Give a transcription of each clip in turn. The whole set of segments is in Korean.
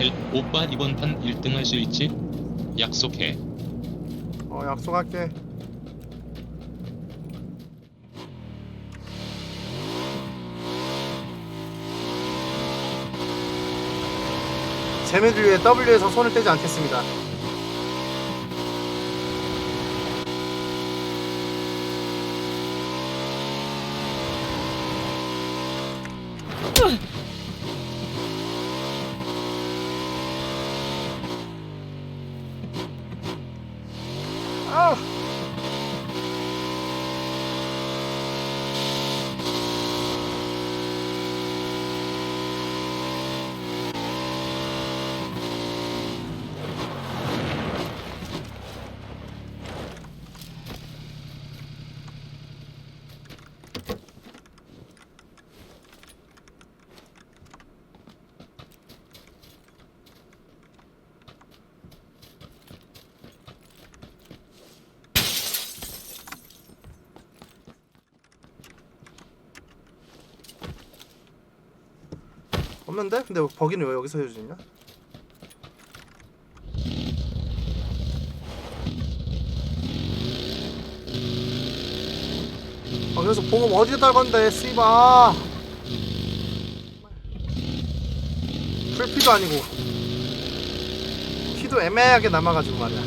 헬 오빠 이번 판 1등 할 수 있지? 약속해. 어 약속할게 재미를 위해 W에서 손을 떼지 않겠습니다 없는데? 근데 버기는 왜 여기서 해주냐? 아 그래서 보험 어디에 달건데 씨바 풀피도 아니고 피도 애매하게 남아가지고 말이야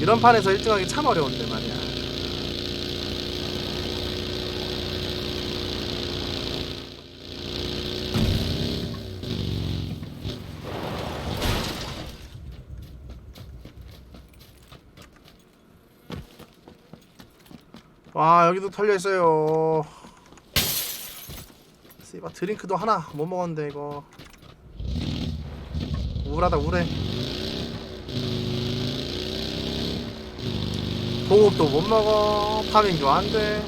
이런 판에서 1등하기 참 어려운데 말이야 와 여기도 털려 있어요. 씨바 드링크도 하나 못 먹었는데 이거 우울하다 우울해. 공업도 못 먹어 파밍도 안 돼.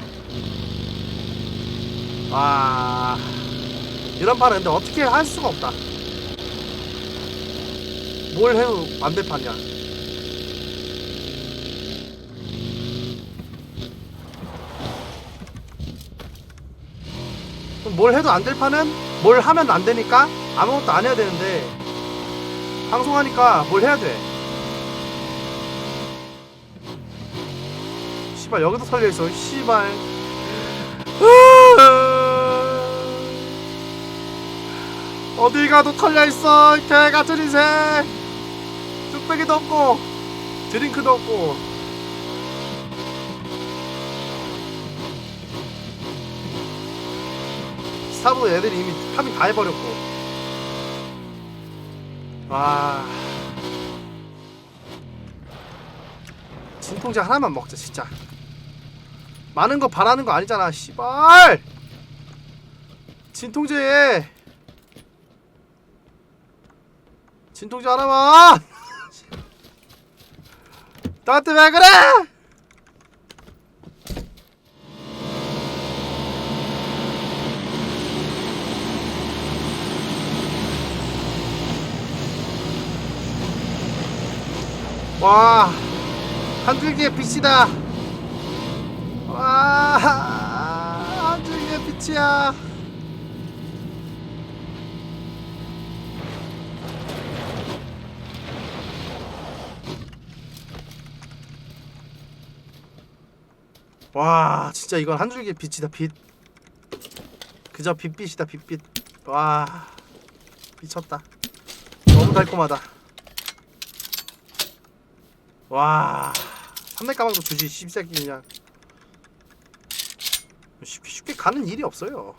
와 이런 판은 근데 어떻게 할 수가 없다. 뭘 해도 반대판이야. 뭘 해도 안 될 판은 뭘 하면 안 되니까 아무것도 안 해야 되는데 방송하니까 뭘 해야 돼. 씨발 여기도 털려 있어. 씨발. 어딜 가도 털려 있어. 개 같은 인생. 뚝배기도 없고 드링크도 없고. 스타브 애들이 이미 파밍 다 해버렸고. 와. 진통제 하나만 먹자 진짜. 많은 거 바라는 거 아니잖아 씨발! 진통제 진통제 하나만! 나한테 왜 그래 와 한줄기의 빛이다. 와 한줄기의 빛이야. 와 진짜 이건 한줄기의 빛이다 빛. 그저 빛빛이다 빛빛. 와 미쳤다. 너무 달콤하다 와. 삼백 가방도 주지 씹새끼 그냥 쉽게, 쉽게 가는 일이 없어요.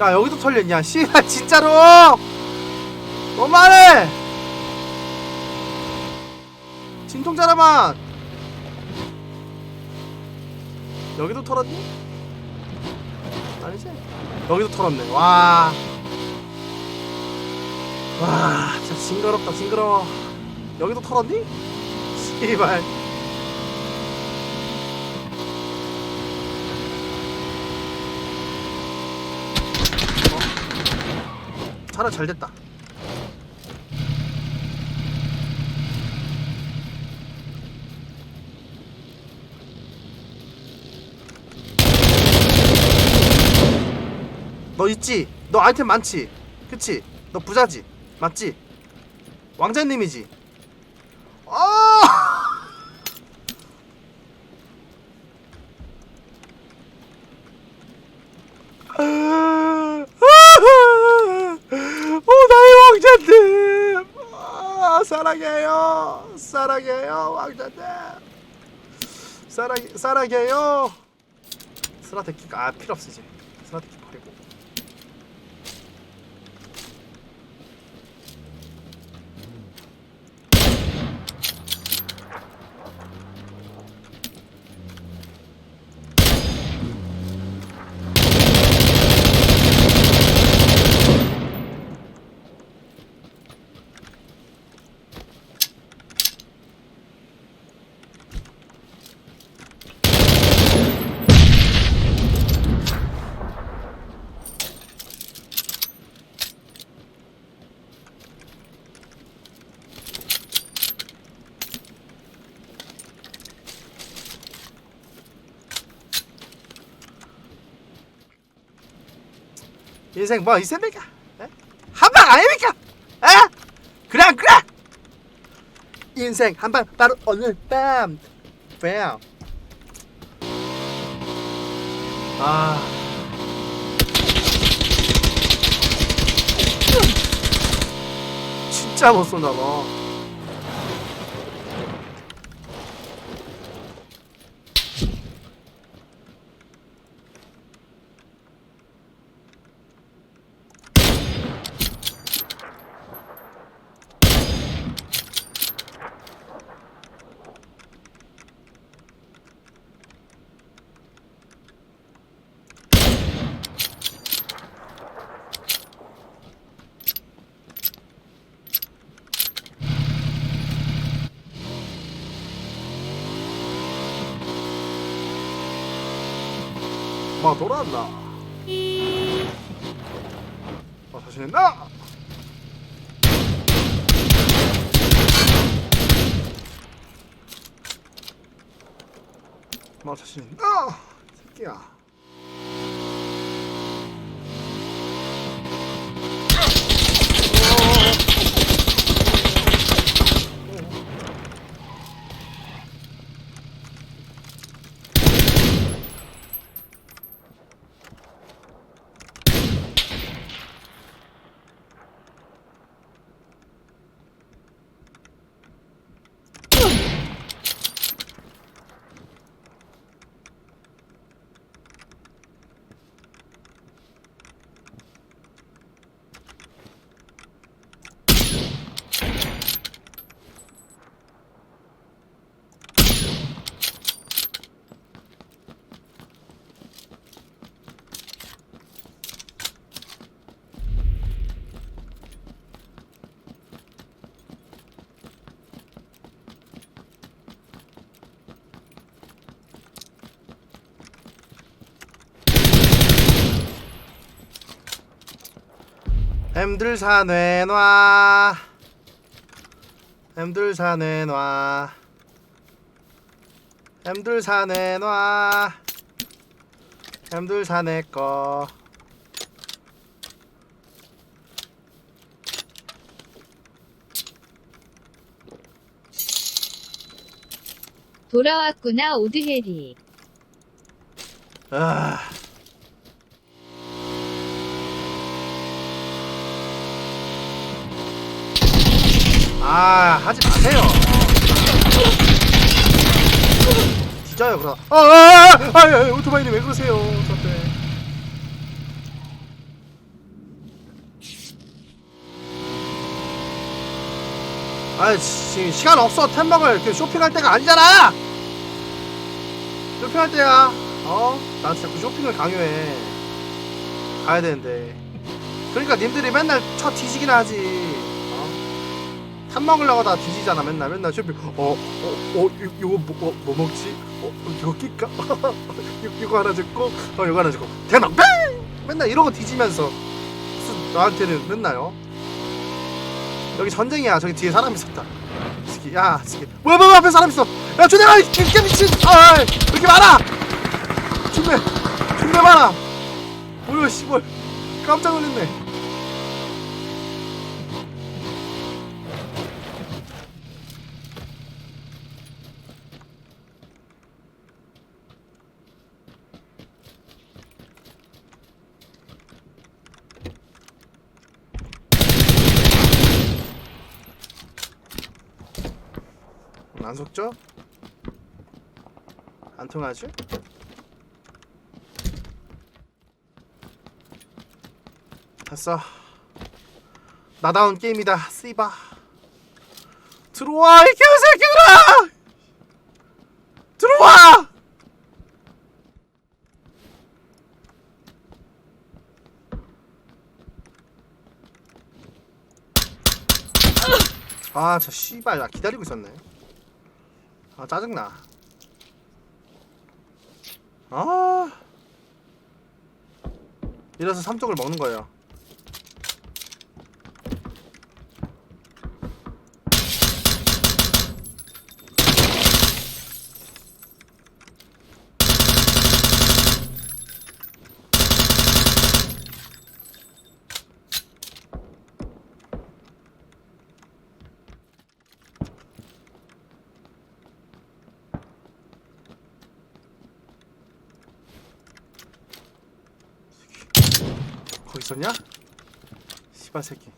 야 여기도 털렸냐? 씨발 진짜로! 너무하네! 진통자라만 여기도 털었니? 아니지? 여기도 털었네 와. 와, 진짜 징그럽다, 징그러워. 여기도 털었니? 씨발. 어? 하나 잘 됐다. 너 있지? 너 아이템 많지? 그치? 너 부자지? 맞지? 왕자님이지? 아! 오 나의 왕자님 아, 사랑해요 사랑해요 왕자님 사랑 사랑해요 스라테키가 아 필요 없어 이제 스라테키 버리고 인생 뭐 있습니까? 에? 한방 아닙니까? 에? 그래 안 그래? 인생 한방 바로 오늘 밤 뱀. 아 진짜 못 쏜다 너 막 돌아왔나? 어, 자신 있나? 막 자신 있나? 새끼야. 엠들 산에 놔 엠들 산에 놔 엠들 산에 놔 엠들 산에 거 돌아왔구나 오드헤리. 아. 아, 하지 마세요. 뒤져요, 그럼. 아, 아, 아, 아, 아, 오토바이님 왜 그러세요, 저한테. 아, 지금 시간 없어. 템 먹을 이렇게 쇼핑할 때가 아니잖아. 쇼핑할 때야. 어? 나한테 자꾸 쇼핑을 강요해. 가야 되는데. 그러니까 님들이 맨날 쳐 뒤지기나 하지. 어? 탑 먹으려고 다 뒤지잖아. 맨날 맨날 쇼핑. 어, 어, 어, 요, 요거 뭐, 뭐, 뭐 먹지? 어, 어, 이거? 요, 요거 하나 줬고, 어, 요거 하나 줬고. 대박! 뱅! 맨날 이러고 뒤지면서 무슨 너한테는 맨날요. 여기 전쟁이야. 저기 뒤에 사람 있었다. 이 새끼, 야, 이 새끼. 뭐야, 뭐야, 앞에 사람 있어. 야, 준혜가 이 개개 미친. 아, 왜 이렇게 많아? 준혜, 준혜 많아. 뭐야, 씨발. 깜짝 놀랐네. 안 속죠? 안 통하지? 됐어. 나다운 게임이다. 씨바. 들어와 이 개새끼들아! 들어와! 아, 저 씨발 나 기다리고 있었네. 아 짜증나. 아. 이래서 삼쪽을 먹는 거예요 거기 있었냐? 씨발 새끼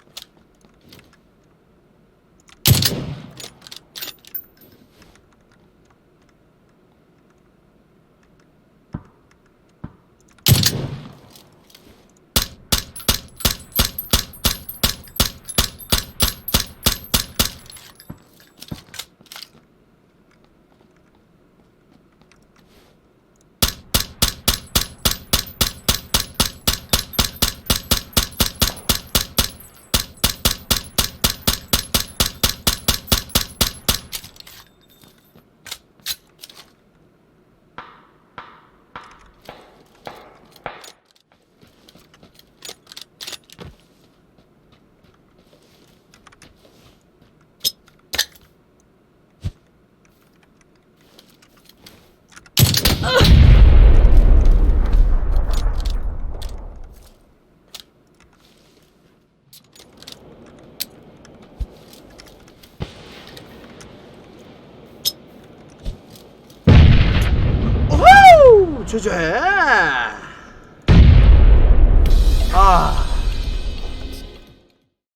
주제!